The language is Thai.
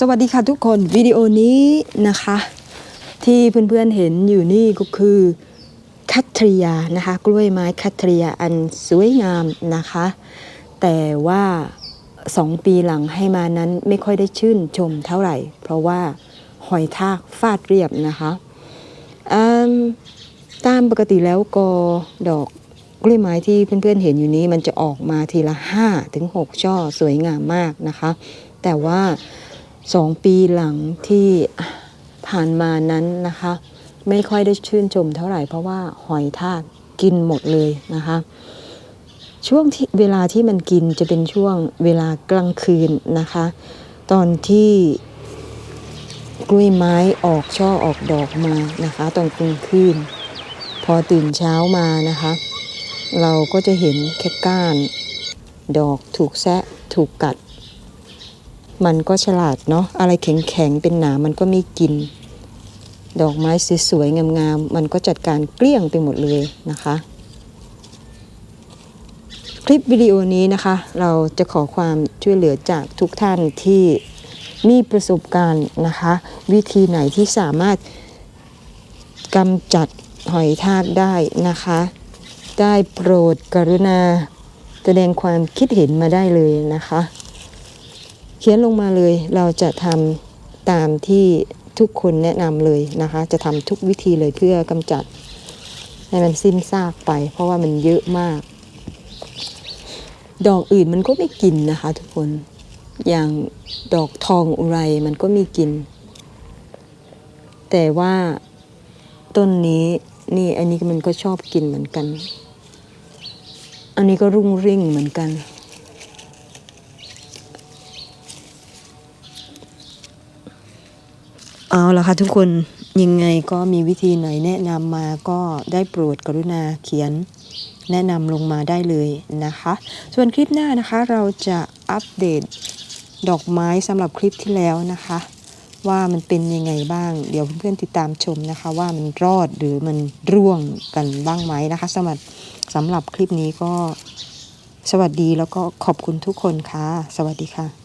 สวัสดีค่ะทุกคนวิดีโอนี้นะคะ ที่เพื่อนๆเห็นอยู่นี่ก็คือคัตริยานะคะ กล้วยไม้คัตริยาอันสวยงามนะคะ แต่ว่าสองปีหลังให้มานั้นไม่ค่อยได้ชื่นชมเท่าไหร่ เพราะว่าหอยทากฟาดเรียบนะคะตามปกติแล้วก็ดอกกล้วยไม้ที่เพื่อนๆเห็นอยู่นี้มันจะออกมาทีละ5ถึง6ช่อสวยงามมากนะคะ แต่ว่าสองปีหลังที่ผ่านมานั้นนะคะ ไม่ค่อยได้ชื่นชมเท่าไหร่เพราะว่าหอยทากกินหมดเลยนะคะ ช่วงที่เวลาที่มันกินจะเป็นช่วงเวลากลางคืนนะคะ ตอนที่กล้วยไม้ออกช่อออกดอกมานะคะ ตอนกลางคืน พอตื่นเช้ามานะคะ เราก็จะเห็นแค่ก้าน ดอกถูกแซะถูกกัด มันก็ฉลาดเนาะอะไรแข็งๆเป็นหนามมันก็ไม่กิน ดอกไม้สวยๆงามๆมันก็จัดการเกลี้ยงไปหมดเลยนะคะ คลิปวิดีโอนี้นะคะ เราจะขอความช่วยเหลือจากทุกท่านที่มีประสบการณ์นะคะ วิธีไหนที่สามารถกำจัดหอยทากได้นะคะ ได้โปรดกรุณา แสดงความคิดเห็นมาได้เลยนะคะ เขียนลงมาเลยเราจะทำตามที่ทุกคนแนะนำเลยนะคะ จะทำทุกวิธีเลยเพื่อกำจัดให้มันสิ้นซากไป เพราะว่ามันเยอะมาก ดอกอื่นมันก็ไม่กินนะคะ ทุกคน อย่างดอกทองอุไรมันก็มีกิน แต่ว่าต้นนี้นี่อันนี้มันก็ชอบกินเหมือนกัน อันนี้ก็รุ่งริ่งเหมือนกัน เอาละค่ะทุกคนยังไงก็มีวิธีไหนแนะนำมาก็ได้โปรดกรุณาเขียน แนะนำลงมาได้เลยนะคะ ส่วนคลิปหน้านะคะเราจะอัปเดตดอกไม้สำหรับคลิปที่แล้วนะคะ ว่ามันเป็นยังไงบ้าง เดี๋ยวเพื่อนๆติดตามชมนะคะ ว่ามันรอดหรือมันร่วงกันบ้างไหมนะคะสำหรับสำหรับคลิปนี้ก็สวัสดีแล้วก็ขอบคุณทุกคนค่ะ สวัสดีค่ะ